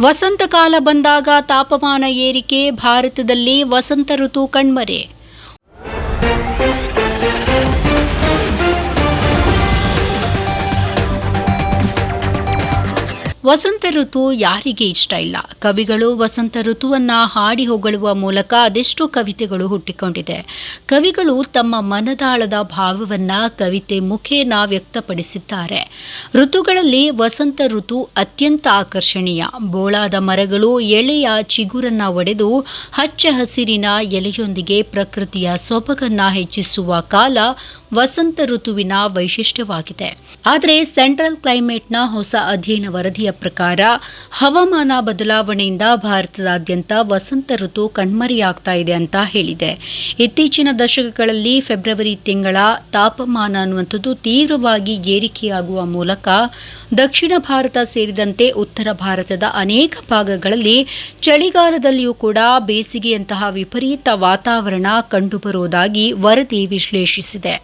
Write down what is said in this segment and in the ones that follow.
ವಸಂತಕಾಲ ಬಂದಾಗ ತಾಪಮಾನ ಏರಿಕೆ ಭಾರತದಲ್ಲಿ ವಸಂತ ಋತು ಕಣ್ಮರೆ. ವಸಂತ ಋತು ಯಾರಿಗೆ ಇಷ್ಟ ಇಲ್ಲ? ಕವಿಗಳು ವಸಂತ ಋತುವನ್ನು ಹಾಡಿ ಹೊಗಳುವ ಮೂಲಕ ಅದೆಷ್ಟೋ ಕವಿತೆಗಳು ಹುಟ್ಟಿಕೊಂಡಿದೆ. ಕವಿಗಳು ತಮ್ಮ ಮನದಾಳದ ಭಾವವನ್ನು ಕವಿತೆ ಮುಖೇನ ವ್ಯಕ್ತಪಡಿಸಿದ್ದಾರೆ. ಋತುಗಳಲ್ಲಿ ವಸಂತ ಋತು ಅತ್ಯಂತ ಆಕರ್ಷಣೀಯ. ಬೋಳಾದ ಮರಗಳು ಎಳೆಯ ಚಿಗುರನ್ನ ಒಡೆದು ಹಚ್ಚ ಹಸಿರಿನ ಎಲೆಯೊಂದಿಗೆ ಪ್ರಕೃತಿಯ ಸೊಬಗನ್ನ ಹೆಚ್ಚಿಸುವ ಕಾಲ ವಸಂತ ಋತುವಿನ ವೈಶಿಷ್ಟ್ಯವಾಗಿದೆ. ಆದರೆ ಸೆಂಟ್ರಲ್ ಕ್ಲೈಮೇಟ್ನ ಹೊಸ ಅಧ್ಯಯನ ವರದಿಯ ಪ್ರಕಾರ ಹವಾಮಾನ ಬದಲಾವಣೆಯಿಂದ ಭಾರತದಾದ್ಯಂತ ವಸಂತ ಋತು ಕಣ್ಮರೆಯಾಗ್ತಾ ಇದೆ ಅಂತ ಹೇಳಿದೆ. ಇತ್ತೀಚಿನ ದಶಕಗಳಲ್ಲಿ ಫೆಬ್ರವರಿ ತಿಂಗಳ ತಾಪಮಾನ ಅನ್ನುವಂಥದ್ದು ತೀವ್ರವಾಗಿ ಏರಿಕೆಯಾಗುವ ಮೂಲಕ ದಕ್ಷಿಣ ಭಾರತ ಸೇರಿದಂತೆ ಉತ್ತರ ಭಾರತದ ಅನೇಕ ಭಾಗಗಳಲ್ಲಿ ಚಳಿಗಾಲದಲ್ಲಿಯೂ ಕೂಡ ಬೇಸಿಗೆಯಂತಹ ವಿಪರೀತ ವಾತಾವರಣ ಕಂಡುಬರುವುದಾಗಿ ವರದಿ ವಿಶ್ಲೇಷಿಸಿದೆ.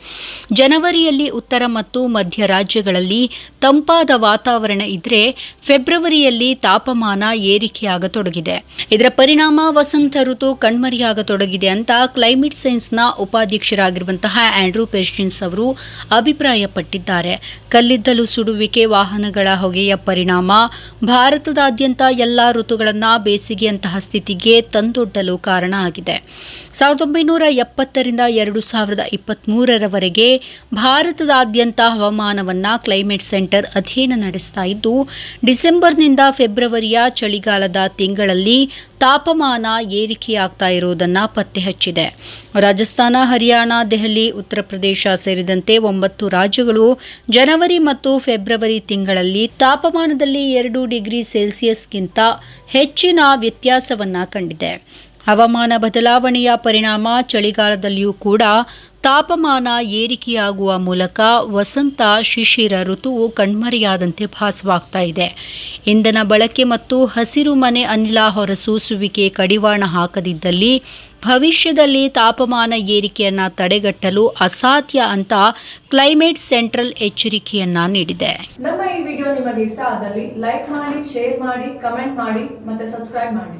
ಜನವರಿಯಲ್ಲಿ ಉತ್ತರ ಮತ್ತು ಮಧ್ಯ ರಾಜ್ಯಗಳಲ್ಲಿ ತಂಪಾದ ವಾತಾವರಣ ಇದ್ರೆ ಫೆಬ್ರವರಿಯಲ್ಲಿ ತಾಪಮಾನ ಏರಿಕೆಯಾಗತೊಡಗಿದೆ. ಇದರ ಪರಿಣಾಮ ವಸಂತ ಋತು ಕಣ್ಮರೆಯಾಗತೊಡಗಿದೆ ಅಂತ ಕ್ಲೈಮೇಟ್ ಸೈನ್ಸ್ನ ಉಪಾಧ್ಯಕ್ಷರಾಗಿರುವಂತಹ ಆಂಡ್ರೂ ಪೆಸ್ಟಿನ್ಸ್ ಅವರು ಅಭಿಪ್ರಾಯಪಟ್ಟಿದ್ದಾರೆ. ಕಲ್ಲಿದ್ದಲು ಸುಡುವಿಕೆ, ವಾಹನಗಳ ಹೊಗೆಯ ಪರಿಣಾಮ, ಭಾರತದಾದ್ಯಂತ ಎಲ್ಲ ಋತುಗಳನ್ನು ಬೇಸಿಗೆಯಂತಹ ಸ್ಥಿತಿಗೆ ತಂದೊಡ್ಡಲು ಕಾರಣ ಆಗಿದೆ. ಸಾವಿರದ ಒಂಬೈನೂರ ಎಪ್ಪತ್ತರಿಂದ ಎರಡು ಸಾವಿರದ ಇಪ್ಪತ್ತ್ಮೂರರವರೆಗೆ ಭಾರತದಾದ್ಯಂತ ಹವಾಮಾನವನ್ನು ಕ್ಲೈಮೇಟ್ ಸೆಂಟರ್ ಅಧ್ಯಯನ ನಡೆಸ್ತಾ ಇದ್ದು ಡಿಸೆಂಬರ್ನಿಂದ ಫೆಬ್ರವರಿಯ ಚಳಿಗಾಲದ ತಿಂಗಳಲ್ಲಿ ತಾಪಮಾನ ಏರಿಕೆಯಾಗ್ತಾ ಇರುವುದನ್ನು ಪತ್ತೆ ಹಚ್ಚಿದೆ. ರಾಜಸ್ಥಾನ, ಹರಿಯಾಣ, ದೆಹಲಿ, ಉತ್ತರ ಪ್ರದೇಶ ಸೇರಿದಂತೆ ಒಂಬತ್ತು ರಾಜ್ಯಗಳು ಜನವರಿ ಮತ್ತು ಫೆಬ್ರವರಿ ತಿಂಗಳಲ್ಲಿ ತಾಪಮಾನದಲ್ಲಿ ಎರಡು ಡಿಗ್ರಿ ಸೆಲ್ಸಿಯಸ್ಗಿಂತ ಹೆಚ್ಚಿನ ವ್ಯತ್ಯಾಸವನ್ನು ಕಂಡಿದೆ. ಹವಾಮಾನ ಬದಲಾವಣೆಯ ಪರಿಣಾಮ ಚಳಿಗಾಲದಲ್ಲಿಯೂ ಕೂಡ ತಾಪಮಾನ ಏರಿಕೆಯಾಗುವ ಮೂಲಕ ವಸಂತ, ಶಿಶಿರ ಋತುವು ಕಣ್ಮರೆಯಾದಂತೆ ಭಾಸವಾಗ್ತಾ ಇದೆ. ಇಂಧನ ಬಳಕೆ ಮತ್ತು ಹಸಿರು ಮನೆ ಅನಿಲ ಹೊರಸೂಸುವಿಕೆ ಕಡಿವಾಣ ಹಾಕದಿದ್ದಲ್ಲಿ ಭವಿಷ್ಯದಲ್ಲಿ ತಾಪಮಾನ ಏರಿಕೆಯನ್ನು ತಡೆಗಟ್ಟಲು ಅಸಾಧ್ಯ ಅಂತ ಕ್ಲೈಮೇಟ್ ಸೆಂಟ್ರಲ್ ಎಚ್ಚರಿಕೆಯನ್ನ ನೀಡಿದೆ. ನಮ್ಮ ಈ ವಿಡಿಯೋ ನಿಮಗೆ ಇಷ್ಟ ಆದಲ್ಲಿ ಲೈಕ್ ಮಾಡಿ, ಶೇರ್ ಮಾಡಿ, ಕಮೆಂಟ್ ಮಾಡಿ ಮತ್ತೆ ಸಬ್ಸ್ಕ್ರೈಬ್ ಮಾಡಿ.